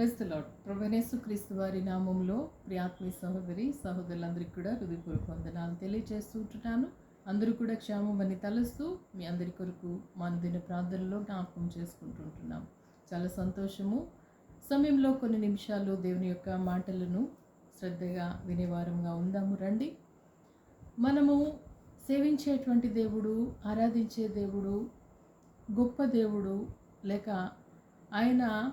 క్రైస్తలాడ్ ప్రభనేసు క్రీస్తు వారి నామంలో ప్రియాత్మీ సహోదరి సహోదరులందరికీ కూడా హృదయపూర్వక వందనాలు తెలియజేస్తుంటున్నాను అందరూ కూడా క్షేమమని తలుస్తూ మీ అందరి కొరకు మనదిన ప్రార్థనలో జ్ఞాపకం చేసుకుంటుంటున్నాం చాలా సంతోషము. సమయంలో కొన్ని నిమిషాలు దేవుని యొక్క మాటలను శ్రద్ధగా వినేవారంగా ఉందాము రండి. మనము సేవించేటువంటి దేవుడు ఆరాధించే దేవుడు గొప్ప దేవుడు లేక ఆయన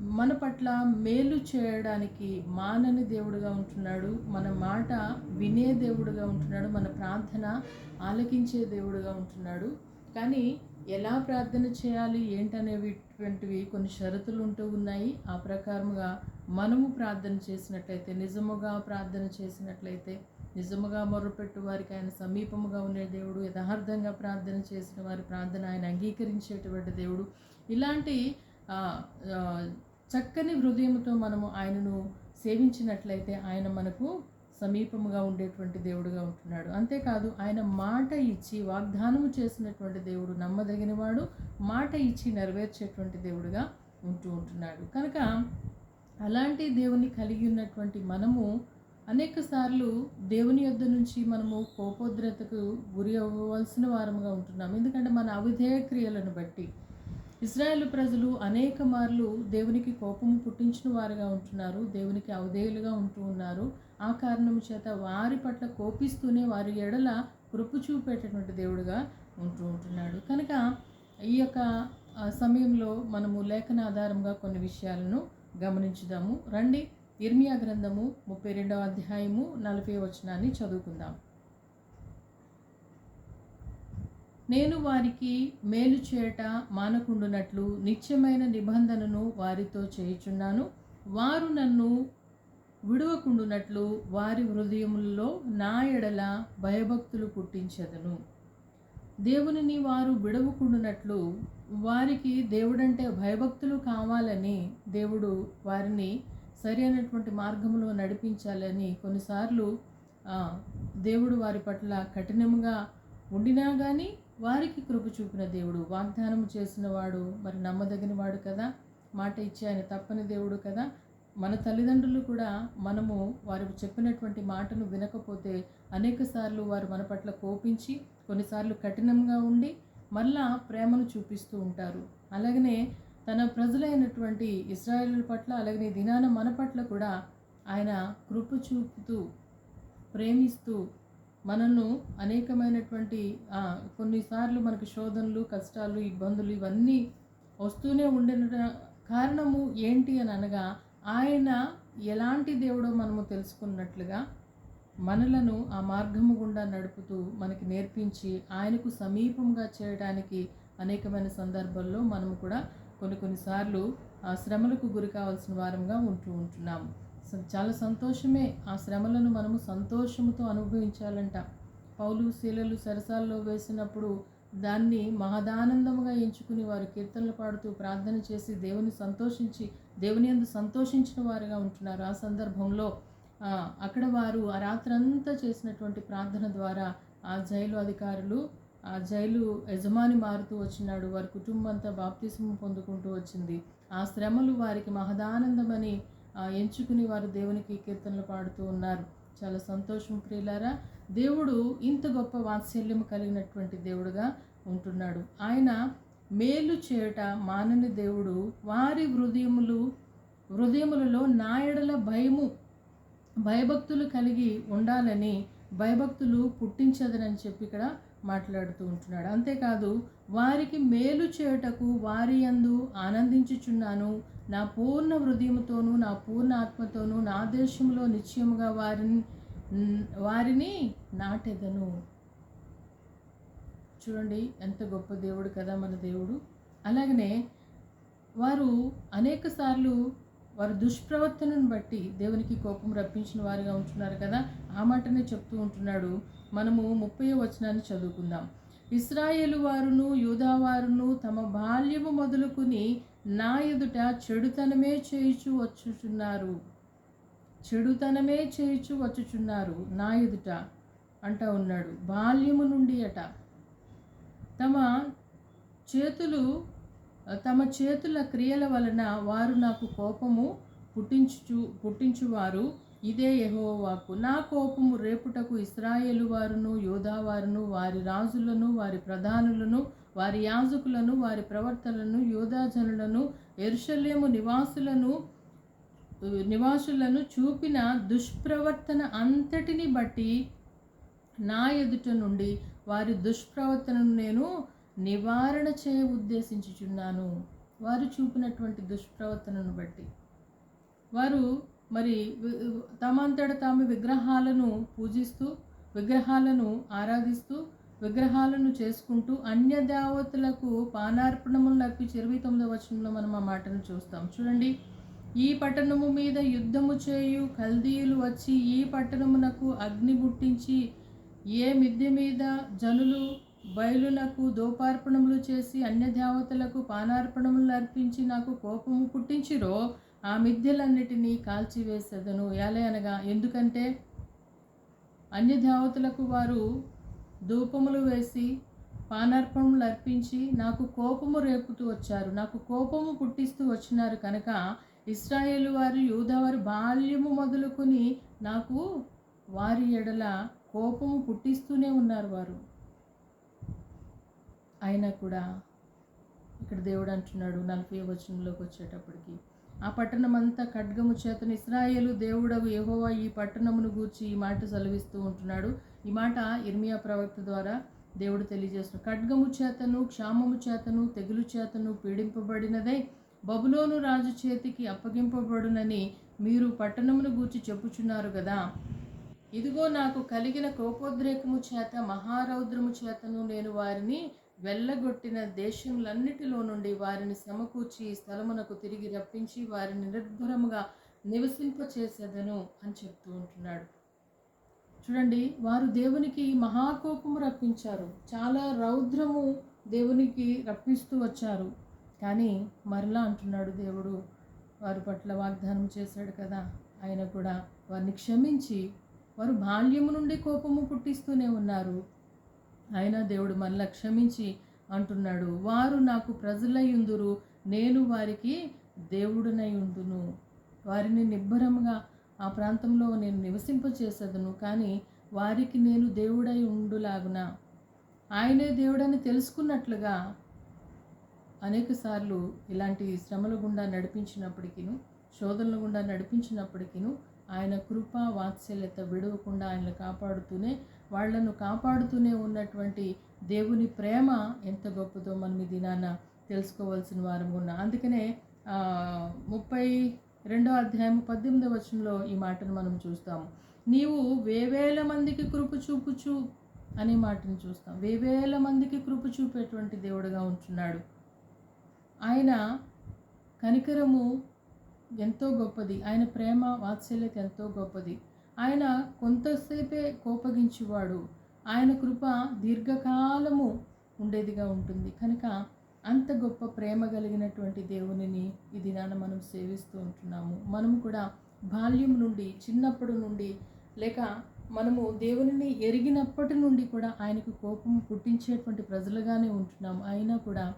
మన పట్ల మేలు చేయడానికి మానని దేవుడుగా ఉంటున్నాడు మన మాట వినే దేవుడుగా ఉంటున్నాడు మన ప్రార్థన ఆలకించే దేవుడుగా ఉంటున్నాడు. కానీ ఎలా ప్రార్థన చేయాలి ఏంటనేటువంటివి కొన్ని షరతులు ఉంటూ ఉన్నాయి. ఆ ప్రకారముగా మనము ప్రార్థన చేసినట్లయితే నిజముగా ప్రార్థన చేసినట్లయితే నిజముగా మొరపెట్టు వారికి ఆయన సమీపముగా ఉండే దేవుడు యథార్థంగా ప్రార్థన చేసిన వారి ప్రార్థన ఆయన అంగీకరించేటువంటి దేవుడు. ఇలాంటి చక్కని హృదయంతో మనము ఆయనను సేవించినట్లయితే ఆయన మనకు సమీపముగా ఉండేటువంటి దేవుడుగా ఉంటున్నాడు. అంతేకాదు ఆయన మాట ఇచ్చి వాగ్దానము చేసినటువంటి దేవుడు నమ్మదగినవాడు మాట ఇచ్చి నెరవేర్చేటువంటి దేవుడుగా ఉంటూ ఉంటున్నాడు. కనుక అలాంటి దేవుని కలిగి ఉన్నటువంటి మనము అనేక సార్లు దేవుని యొద్ద నుంచి మనము కోపోద్రతకు గురి అవ్వవలసిన వారముగా ఉంటున్నాం ఎందుకంటే మన అవిధేయ క్రియలను బట్టి ఇస్రాయేల్ ప్రజలు అనేక మార్లు దేవునికి కోపము పుట్టించిన వారుగా ఉంటున్నారు దేవునికి అవధేయులుగా ఉంటూ ఉన్నారు. ఆ కారణం చేత వారి పట్ల కోపిస్తూనే వారి ఎడల కృపు చూపేటటువంటి దేవుడుగా ఉంటూ ఉంటున్నాడు. కనుక ఈ యొక్క సమయంలో మనము లేఖన ఆధారంగా కొన్ని విషయాలను గమనించుదాము. రండి ఇర్మియా గ్రంథము ముప్పై రెండవ అధ్యాయము నలభై వచనాన్ని చదువుకుందాం. నేను వారికి మేలు చేయట మానకుండునట్లు నిత్యమైన నిబంధనను వారితో చేయుచున్నాను. వారు నన్ను విడవకుండునట్లు వారి హృదయములలో నా ఎడల భయభక్తులు పుట్టించదను. దేవునిని వారు విడవకుండునట్లు వారికి దేవుడంటే భయభక్తులు కావాలని దేవుడు వారిని సరి అయినటువంటి మార్గంలో నడిపించాలని కొన్నిసార్లు దేవుడు వారి పట్ల కఠినంగా ఉండినా కానీ వారికి కృప చూపిన దేవుడు వాగ్దానం చేసినవాడు మరి నమ్మదగిన వాడు కదా? మాట ఇచ్చి ఆయన తప్పని దేవుడు కదా? మన తల్లిదండ్రులు కూడా మనము వారు చెప్పినటువంటి మాటను వినకపోతే అనేక సార్లు వారు మన పట్ల కోపించి కొన్నిసార్లు కఠినంగా ఉండి మళ్ళా ప్రేమను చూపిస్తూ ఉంటారు. అలాగనే తన ప్రజలైనటువంటి ఇస్రాయేల్ పట్ల అలాగనే దినాన మన పట్ల కూడా ఆయన కృప చూపుతూ ప్రేమిస్తూ మనను అనేకమైనటువంటి కొన్నిసార్లు మనకు శోధనలు కష్టాలు ఇబ్బందులు ఇవన్నీ వస్తూనే ఉండిన కారణము ఏంటి అని అనగా ఆయన ఎలాంటి దేవుడో మనము తెలుసుకున్నట్లుగా మనలను ఆ మార్గము గుండా నడుపుతూ మనకి నేర్పించి ఆయనకు సమీపంగా చేయడానికి అనేకమైన సందర్భాల్లో మనము కూడా కొన్ని కొన్నిసార్లు ఆ శ్రమలకు గురి కావాల్సిన వారంగా ఉంటూ ఉంటున్నాము. చాలా సంతోషమే. ఆ శ్రమలను మనము సంతోషముతో అనుభవించాలంట. పౌలు శీలలు సరసాల్లో వేసినప్పుడు దాన్ని మహదానందముగా ఎంచుకుని వారు కీర్తనలు పాడుతూ ప్రార్థన చేసి దేవుని సంతోషించి దేవుని అందు సంతోషించిన వారుగా ఉంటున్నారు. ఆ సందర్భంలో అక్కడ వారు ఆ రాత్రంతా చేసినటువంటి ప్రార్థన ద్వారా ఆ జైలు అధికారులు ఆ జైలు యజమాని మారుతూ వచ్చినాడు. వారి కుటుంబం అంతా బాప్తిస్మం పొందుకుంటూ వచ్చింది. ఆ శ్రమలు వారికి మహదానందమని ఎంచుకుని వారు దేవునికి కీర్తనలు పాడుతూ ఉన్నారు. చాలా సంతోషం ప్రియులారా. దేవుడు ఇంత గొప్ప వాత్సల్యం కలిగినటువంటి దేవుడుగా ఉంటున్నాడు. ఆయన మేలు చేయట మానని దేవుడు వారి హృదయములు హృదయములలో నాయడల భయము భయభక్తులు కలిగి ఉండాలని భయభక్తులు పుట్టించదనని చెప్పి ఇక్కడ మాట్లాడుతూ ఉంటున్నాడు. అంతేకాదు వారికి మేలు చేయుటకు వారి అందు ఆనందించుచున్నాను. నా పూర్ణ హృదయముతోనూ నా పూర్ణ ఆత్మతోనూ నా దేశంలో నిశ్చయముగా వారిని వారిని నాటెదను. చూడండి ఎంత గొప్ప దేవుడు కదా మన దేవుడు. అలాగనే వారు అనేక సార్లు వారు దుష్ప్రవర్తనను బట్టి దేవునికి కోపం రప్పించిన వారిగా ఉంటున్నారు కదా? ఆ మాటనే చెప్తూ ఉంటున్నాడు. మనము ముప్పై వచనాన్ని చదువుకుందాం. ఇస్రాయేలు వారును యూదావారును తమ బాల్యము మొదలుకుని నా ఎదుట చెడుతనమే చేయుచు వచ్చుచున్నారు. చెడుతనమే చేయుచు వచ్చుచున్నారు నా ఎదుట అంటా ఉన్నాడు. బాల్యము నుండి అట. తమ చేతులు తమ చేతుల క్రియల వలన వారు నాకు కోపము పుట్టించు పుట్టించువారు. ఇదే యహోవాకు. నా కోపము రేపుటకు ఇస్రాయేలు వారును యోధా వారును వారి రాజులను వారి ప్రధానులను వారి యాజకులను వారి ప్రవర్తనలను యోధాజనులను ఎరుషలేము నివాసులను నివాసులను చూపిన దుష్ప్రవర్తన అంతటిని బట్టి నా ఎదుట నుండి వారి దుష్ప్రవర్తనను నేను నివారణ చేయ ఉద్దేశించుచున్నాను. వారు చూపినటువంటి దుష్ప్రవర్తనను బట్టి. వారు మరి తమంతట తాము విగ్రహాలను పూజిస్తూ విగ్రహాలను ఆరాధిస్తూ విగ్రహాలను చేసుకుంటూ అన్య దేవతలకు పానార్పణములు అర్పించి ఇరవై తొమ్మిదవ వచనంలో మనం ఆ మాటను చూస్తాం. చూడండి. ఈ పట్టణము మీద యుద్ధము చేయు కల్దీయులు వచ్చి ఈ పట్టణమునకు అగ్ని పుట్టించి ఏ మిద్దె మీద జనులు బయలునకు దోపార్పణములు చేసి అన్య దేవతలకు పానార్పణములు అర్పించి నాకు కోపము పుట్టించిరో ఆ మిద్దెలన్నిటినీ కాల్చివేసేదను. ఎలా అనగా ఎందుకంటే అన్య దేవతలకు వారు ధూపములు వేసి పానార్పణములు అర్పించి నాకు కోపము రేపుతూ వచ్చారు. నాకు కోపము పుట్టిస్తూ వచ్చినారు కనుక ఇస్రాయేల్ వారు యూదవారు బాల్యము మొదలుకొని నాకు వారి ఎడల కోపము పుట్టిస్తూనే ఉన్నారు వారు. అయినా కూడా ఇక్కడ దేవుడు అంటున్నాడు నలభై వచనంలోకి వచ్చేటప్పటికి ఆ పట్టణం అంతా ఖడ్గము చేతను ఇస్రాయేలు దేవుడవు యెహోవా ఈ పట్టణమును గూర్చి ఈ మాట సెలవిస్తూ ఉంటున్నాడు. ఈ మాట ఇర్మియా ప్రవక్త ద్వారా దేవుడు తెలియజేస్తున్నాడు. ఖడ్గము చేతను క్షామము చేతను తెగులు చేతను పీడింపబడినదే బబులోను రాజు చేతికి అప్పగింపబడునని మీరు పట్టణమును గూర్చి చెప్పుచున్నారు కదా ఇదిగో నాకు కలిగిన కోపోద్రేకము చేత మహారౌద్రము చేతను నేను వారిని వెళ్ళగొట్టిన దేశములన్నిటిలో నుండి వారిని సమకూర్చి ఈ స్థలమునకు తిరిగి రప్పించి వారిని నిర్భరముగా నివసింపచేసేదను అని చెప్తూ ఉంటున్నాడు. చూడండి వారు దేవునికి మహాకోపము రప్పించారు. చాలా రౌద్రము దేవునికి రప్పిస్తూ వచ్చారు. కానీ మరలా అంటున్నాడు దేవుడు వారి పట్ల వాగ్దానం చేశాడు కదా. ఆయన కూడా వారిని క్షమించి వారు బాల్యము నుండి కోపము పుట్టిస్తూనే ఉన్నారు. అయినా దేవుడు మళ్ళా క్షమించి అంటున్నాడు. వారు నాకు ప్రజలయ్యుందురు నేను వారికి దేవుడునై ఉండును. వారిని నిబ్బరంగా ఆ ప్రాంతంలో నేను నివసింపచేసేదను కానీ వారికి నేను దేవుడై ఉండులాగున. ఆయనే దేవుడని తెలుసుకున్నట్లుగా అనేక సార్లు ఇలాంటి శ్రమల గుండా నడిపించినప్పటికీ శోధనల గుండా నడిపించినప్పటికీ ఆయన కృప వాత్సల్యత విడవకుండా ఆయన కాపాడుతూనే వాళ్ళను కాపాడుతూనే ఉన్నటువంటి దేవుని ప్రేమ ఎంత గొప్పదో మనం ఈ దినాన తెలుసుకోవాల్సిన వారం ఉన్నా. అందుకనే ముప్పై రెండో అధ్యాయం పద్దెనిమిదవ వచనంలో ఈ మాటను మనం చూస్తాము. నీవు వేవేల మందికి కృప చూపుచు అనే మాటను చూస్తాం. వేవేల మందికి కృప చూపేటువంటి దేవుడుగా ఉంటున్నాడు. ఆయన కనికరము ఎంతో గొప్పది. ఆయన ప్రేమ వాత్సల్యత ఎంతో గొప్పది. ఆయన కొంతసేపే కోపగించేవాడు. ఆయన కృప దీర్ఘకాలము ఉండేదిగా ఉంటుంది. కనుక అంత గొప్ప ప్రేమ కలిగినటువంటి దేవునిని ఈ దినాన మనం సేవిస్తూ ఉంటున్నాము. మనము కూడా బాల్యం నుండి చిన్నప్పటి నుండి లేక మనము దేవునిని ఎరిగినప్పటి నుండి కూడా ఆయనకు కోపం పుట్టించేటువంటి ప్రజలుగానే ఉంటున్నాము. అయినా కూడా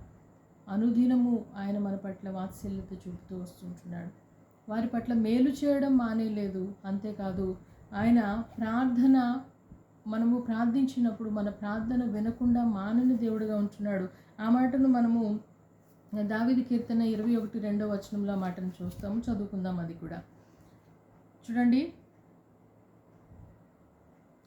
అనుదినము ఆయన మన పట్ల వాత్సల్యత చూపుతూ వస్తుంటున్నాడు వారి పట్ల మేలు చేయడం మానేలేదు. అంతేకాదు ఆయన ప్రార్థన మనము ప్రార్థించినప్పుడు మన ప్రార్థన వినకుండా మానని దేవుడుగా ఉంటున్నాడు. ఆ మాటను మనము దావిది కీర్తన ఇరవై ఒకటి రెండో వచనంలో మాటను చూస్తాము. చదువుకుందాం అది కూడా. చూడండి.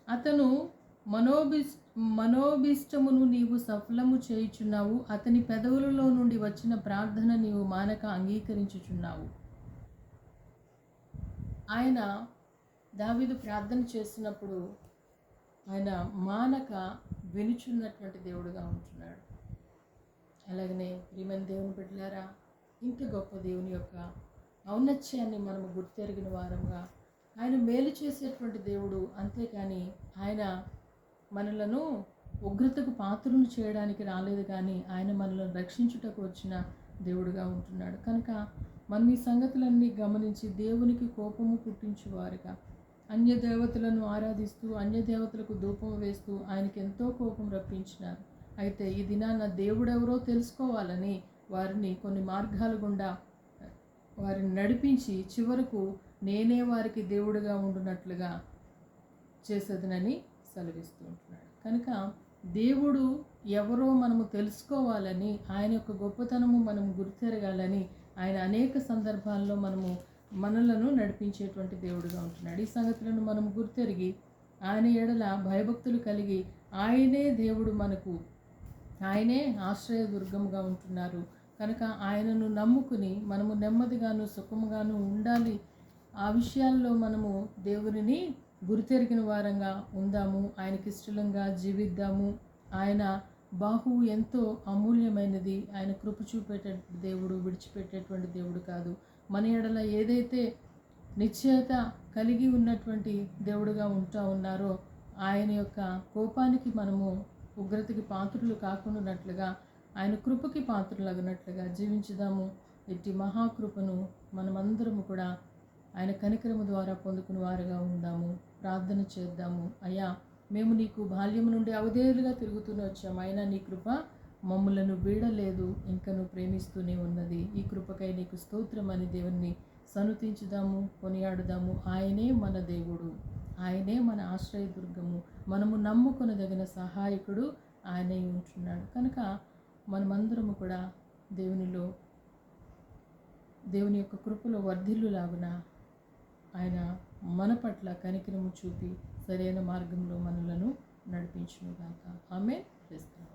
అతను మనోభిష్ మనోభిష్టమును నీవు సఫలము చేయుచున్నావు. అతని పెదవులలో నుండి వచ్చిన ప్రార్థన నీవు మానక అంగీకరించుచున్నావు. ఆయన దావీదు ప్రార్థన చేసినప్పుడు ఆయన మానక వినుచున్నటువంటి దేవుడుగా ఉంటున్నాడు. అలాగనే ప్రియమైన దేవుని బిడ్డలారా ఇంత గొప్ప దేవుని యొక్క ఔన్నత్యాన్ని మనము గుర్తెరిగిన వారంగా ఆయన మేలు చేసేటువంటి దేవుడు అంతేకాని ఆయన మనలను ఉగ్రతకు పాత్రను చేయడానికి రాలేదు కానీ ఆయన మనలను రక్షించుటకు వచ్చిన దేవుడుగా ఉంటున్నాడు. కనుక మనం ఈ సంగతులన్నీ గమనించి దేవునికి కోపము పుట్టించువారుగా అన్య దేవతలను ఆరాధిస్తూ అన్య దేవతలకు ధూపం వేస్తూ ఆయనకి ఎంతో కోపం రప్పించినారు. అయితే ఈ దినాన దేవుడెవరో తెలుసుకోవాలని వారిని కొన్ని మార్గాల గుండా వారిని నడిపించి చివరకు నేనే వారికి దేవుడిగా ఉండునట్లుగా చేసేదనని సెలవిస్తూ ఉంటున్నాడు. కనుక దేవుడు ఎవరో మనము తెలుసుకోవాలని ఆయన యొక్క గొప్పతనము మనం గుర్తెరగాలని ఆయన అనేక సందర్భాల్లో మనము మనలను నడిపించేటువంటి దేవుడుగా ఉంటున్నాడు. ఈ సంగతులను మనం గుర్తెరిగి ఆయన ఎడల భయభక్తులు కలిగి ఆయనే దేవుడు మనకు ఆయనే ఆశ్రయదుర్గముగా ఉంటున్నారు. కనుక ఆయనను నమ్ముకుని మనము నెమ్మదిగాను సుఖముగాను ఉండాలి. ఆ విషయాల్లో మనము దేవుడిని గురితెరిగిన వారంగా ఉందాము. ఆయనకి ఇష్టలంగా జీవిద్దాము. ఆయన బాహు ఎంతో అమూల్యమైనది. ఆయన కృప చూపేట దేవుడు విడిచిపెట్టేటువంటి దేవుడు కాదు. మన ఎడల ఏదైతే నిశ్చయత కలిగి ఉన్నటువంటి దేవుడుగా ఉంటా ఉన్నారో ఆయన యొక్క కోపానికి మనము ఉగ్రతకి పాత్రులు కాకుండానట్లుగా ఆయన కృపకి పాత్రులగినట్లుగా జీవించుదాము. ఇట్టి మహాకృపను మనమందరము కూడా ఆయన కనికరము ద్వారా పొందుకుని వారుగా ఉందాము. ప్రార్థన చేద్దాము. అయ్యా మేము నీకు బాల్యం నుండి అవధేయులుగా తిరుగుతూనే వచ్చాము. అయినా నీ కృప మమ్ములను వీడలేదు. ఇంకను ప్రేమిస్తూనే ఉన్నది. ఈ కృపకై నీకు స్తోత్రం అని దేవుణ్ణి సనుతించుదాము కొనియాడుదాము. ఆయనే మన దేవుడు. ఆయనే మన ఆశ్రయదుర్గము. మనము నమ్ముకొనదగిన సహాయకుడు ఆయనే ఉంటున్నాడు. కనుక మనమందరము కూడా దేవునిలో దేవుని యొక్క కృపలో వర్ధిల్లులాగున ఆయన మన పట్ల కనికినము చూపి సరైన మార్గంలో మనలను నడిపించునుగాక. ఆమె చేస్తాను